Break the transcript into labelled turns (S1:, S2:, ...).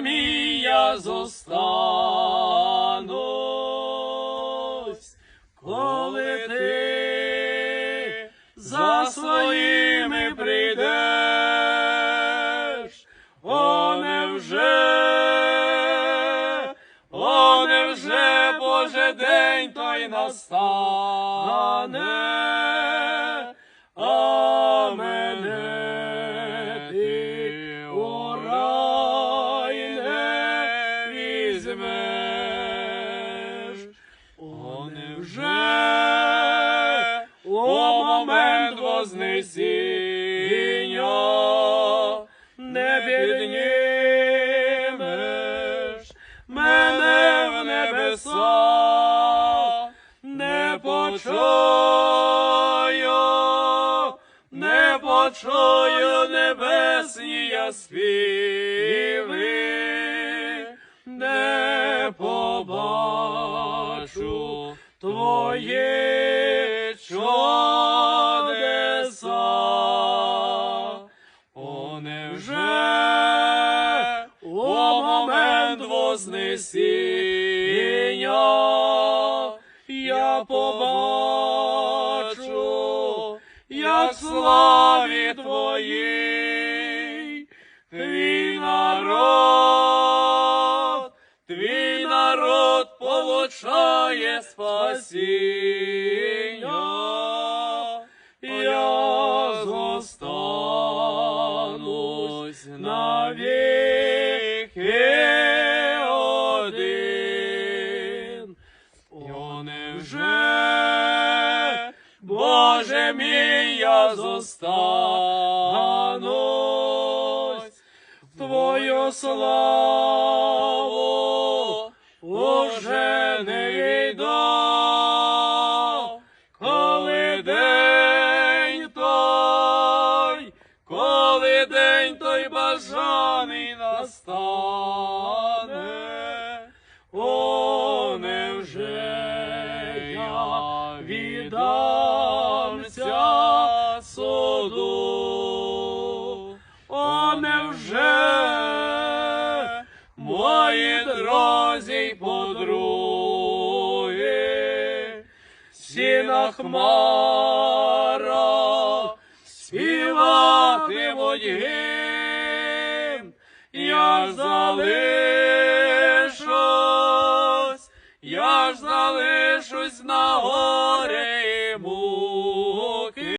S1: Мій, я зостанусь, коли ти за своїми прийдеш, о, невже, о, невже, Боже, день той настане, Невже о момент вознесіння не піднімеш мене в небеса, не почую, не почую небесні я співи, твої чудеса. О, невже о момент вознесіння я побачу, як славі твоїй, спасіння. Я зостанусь навіки один. О, невже, Боже мій, я зостанусь в Твою славу уже настане, о, невже я віддамся суду, о, невже мої друзі й подруги, всі на хмарах співатимуть я ж залишусь, я ж залишусь на горі